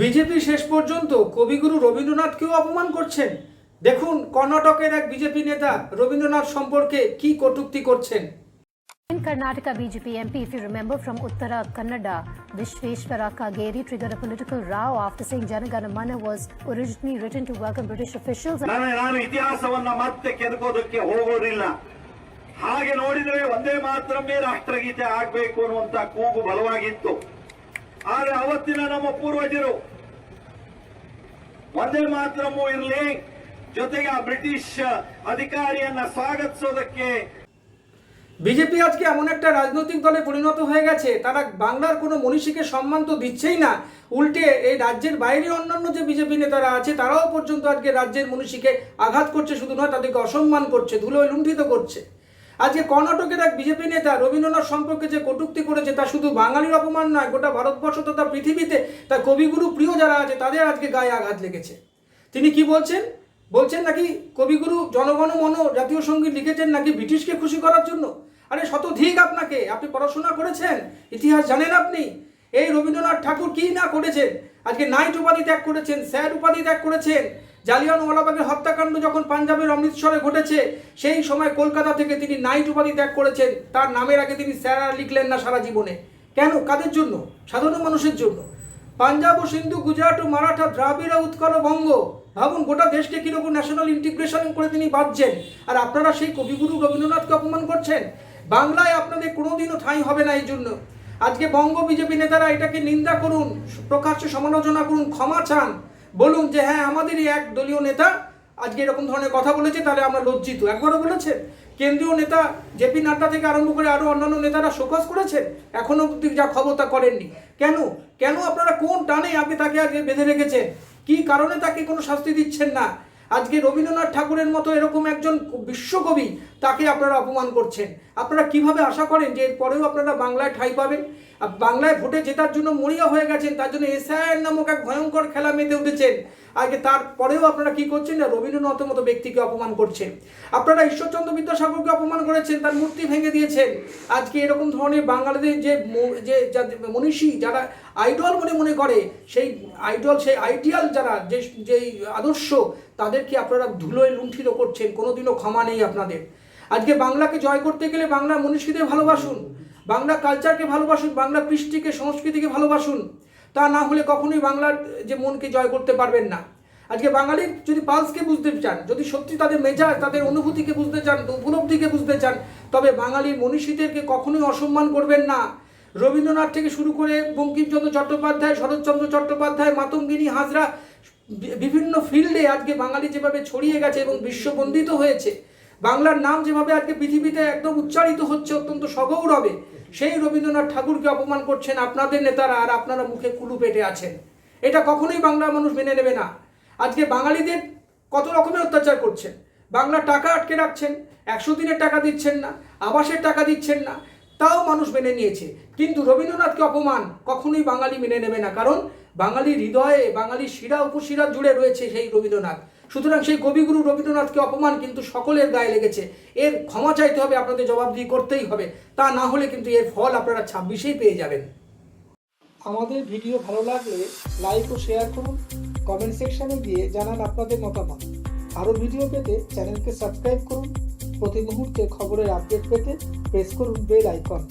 BJP শেষ পর্যন্ত কবিগুরু রবীন্দ্রনাথকেও অপমান করছেন দেখুন কর্ণাটকের এক বিজেপি নেতা রবীন্দ্রনাথ সম্পর্কে কি কটূক্তি করছেন In Karnataka, BJP MP, if you remember from Uttara Kannada, Vishveshwara Kageri triggered a political row after saying Janagana Mana was originally written to welcome British officials. ನಾನು ನಾನು ಇತಿಹಾಸವನ್ನ ಮತ್ತೆ ಕೆದಕೋದಕ್ಕೆ ಹೋಗೋದಿಲ್ಲ ಹಾಗೆ ನೋಡಿದರೆ ಒಂದೇ ಮಾತ್ರಮೇ ರಾಷ್ಟ್ರಗೀತೆ ಆಗ್ಬೇಕು ಅನ್ನುವಂತ ಕೂಗು ಬಲವಾಗಿತ್ತು ಆದ್ರೆ ಅವತ್ತಿನ ನಮ್ಮ ಪೂರ್ವಜರು ಒಂದೇ ಮಾತ್ರಮೂ ಇರಲಿ ಜೊತೆಗೆ ಆ ಬ್ರಿಟಿಷ್ ಅಧಿಕಾರಿಯನ್ನ ಸ್ವಾಗತಿಸೋದಕ್ಕೆ বিজেপি আজকে এমন একটা রাজনৈতিক দলে পরিণত হয়ে গেছে তারা বাংলার কোনো মনীষীকে সম্মান তো দিচ্ছেই না উল্টে এই রাজ্যের বাইরে অন্যান্য যে বিজেপি নেতারা আছে তারাও পর্যন্ত আজকে রাজ্যের মনীষীকে আঘাত করছে শুধু নয় তাদেরকে অসম্মান করছে ধুলোয় লুণ্ঠিত করছে আজকে কর্ণাটকের এক বিজেপি নেতা রবীন্দ্রনাথ সম্পর্কে যে কটূক্তি করেছে তা শুধু বাঙালির অপমান নয়, গোটা ভারতবর্ষ তথা পৃথিবীতে তার কবিগুরু প্রিয় যারা আছে তাদের আজকে গায়ে আঘাত লেগেছে। তিনি কি বলছেন? বলছেন নাকি কবিগুরু জনগণ মন জাতীয় সংগীত লিখেছেন নাকি ব্রিটিশকে খুশি করার জন্য? আরে শতধিক আপনাকে, আপনি পড়াশোনা করেছেন, ইতিহাস জানেন আপনি। এই রবীন্দ্রনাথ ঠাকুর কি না করেছেন? আজকে নাইট উপাধি ত্যাগ করেছেন, স্যার উপাধি ত্যাগ করেছেন জালিয়ানওয়ালাবাগের হত্যাকাণ্ড যখন পাঞ্জাবের অমৃতসরে ঘটেছে, সেই সময় কলকাতা থেকে তিনি নাইট উপাধি ত্যাগ করেছেন। তার নামের আগে তিনি স্যার লিখলেন না সারা জীবনে। কেন? কাদের জন্য? সাধারণ মানুষের জন্য। পাঞ্জাব ও সিন্ধু, গুজরাট ও মারাঠা দ্রাবিড় উৎকল বঙ্গ ভাবুন, গোটা দেশকে কীরকম ন্যাশনাল ইন্টিগ্রেশন করে তিনি বাঁধছেন। আর আপনারা সেই কবিগুরু রবীন্দ্রনাথকে অপমান করছেন? বাংলায় আপনাদের কোনোদিনও ঠাঁই হবে না এই জন্য। আজকে বঙ্গ বিজেপি নেতারা এটাকে নিন্দা করুন, প্রকাশ্যে সমালোচনা করুন, ক্ষমা চান। বলুন যে হ্যাঁ আমাদেরই এক দলীয় নেতা আজকে এরকম ধরনের কথা বলেছে, তাহলে আমরা লজ্জিত। একবারও বলেছেন, কেন্দ্রীয় নেতা জেপি নাড্ডা থেকে আরম্ভ করে আরও অন্যান্য নেতারা শোকজ করেছেন এখনও অব্দি যা খবর তা করেননি। কেন? কেন আপনারা কোন টানে আপনি তাকে আজকে বেঁধে রেখেছেন? কি কারণে তাকে কোনো শাস্তি দিচ্ছেন না? আজকে রবীন্দ্রনাথ ঠাকুরের মতো এরকম একজন বিশ্বকবি তাকে আপনারা অপমান করছেন। আপনারা কীভাবে আশা করেন যে এরপরেও আপনারা বাংলায় ঠাঁই পাবেন? বাংলায় ভোটে জেতার জন্য মরিয়া হয়ে গেছেন, তার জন্য এসআইআর নামক এক ভয়ঙ্কর খেলা মেতে উঠেছেন। আগে তারপরেও আপনারা কি করছেন? না রবীন্দ্রনাথের মতো ব্যক্তিকে অপমান করছেন। আপনারা ঈশ্বরচন্দ্র বিদ্যাসাগরকে অপমান করেছেন, তার মূর্তি ভেঙে দিয়েছেন। আজকে এরকম ধরনের বাঙালিদের যে যা- মনীষী, যারা আইডল বলে মনে করে, সেই আইডল, সেই আইডিয়াল যারা, যে, যেই আদর্শ, তাদেরকে আপনারা ধুলোয় লুণ্ঠিত করছেন, কোনোদিনও ক্ষমা নেই আপনাদের। আজকে বাংলাকে জয় করতে গেলে বাংলা মনীষীদের ভালোবাসুন। বাংলা কালচারকে ভালোবাসুন, বাংলা কৃষ্টিকে, সংস্কৃতিকে ভালোবাসুন। তা না হলে কখনোই বাংলার, যে মনকে জয় করতে পারবেন না। আজকে বাঙালির যদি পালসকে বুঝতে চান, যদি সত্যি তাদের মেজাজ, তাদের অনুভূতিকে বুঝতে চান উপলব্ধিকে বুঝতে চান, তবে বাঙালির মনীষীদেরকে কখনোই অসম্মান করবেন না। রবীন্দ্রনাথ থেকে শুরু করে বঙ্কিমচন্দ্র চট্টোপাধ্যায়, শরৎচন্দ্র চট্টোপাধ্যায়, মাতঙ্গিনী হাজরা বিভিন্ন ফিল্ডে আজকে বাঙালি যেভাবে ছড়িয়ে গেছে এবং বিশ্ববন্দিত হয়েছে, বাংলার নাম যেভাবে আজকে পৃথিবীতে একদম উচ্চারিত হচ্ছে অত্যন্ত সগৌরবে সেই রবীন্দ্রনাথ ঠাকুরকে অপমান করছেন আপনাদের নেতারা আর আপনারা মুখে কুলু পেটে আছেন। এটা কখনোই বাংলার মানুষ মেনে নেবে না। আজকে বাঙালিদের কত রকমের অত্যাচার করছেন? বাংলা টাকা আটকে রাখছেন, একশো দিনের টাকা দিচ্ছেন না, আবাসের টাকা দিচ্ছেন না, তাও মানুষ মেনে নিয়েছে। কিন্তু রবীন্দ্রনাথকে অপমান কখনোই বাঙালি মেনে নেবে না। কারণ বাঙালির হৃদয়ে, বাঙালির শিরা, উপশিরা জুড়ে রয়েছে সেই রবীন্দ্রনাথ। সুতরাং সেই কবিগুরু রবীন্দ্রনাথকে অপমান কিন্তু সকলের গায়ে লেগেছে। এর ক্ষমা চাইতে হবে, আপনাদের জবাবদিহি করতেই হবে। তা না হলে কিন্তু এর ফল আপনারা ছাব্বিশেই পেয়ে যাবেন। আমাদের ভিডিও ভালো লাগলে লাইক ও শেয়ার করুন। কমেন্ট সেকশনে গিয়ে জানান আপনাদের মতামত। আরও ভিডিও পেতে চ্যানেলকে সাবস্ক্রাইব করুন। প্রতি মুহূর্তে খবরের আপডেট পেতে প্রেস করুন বেল আইকন।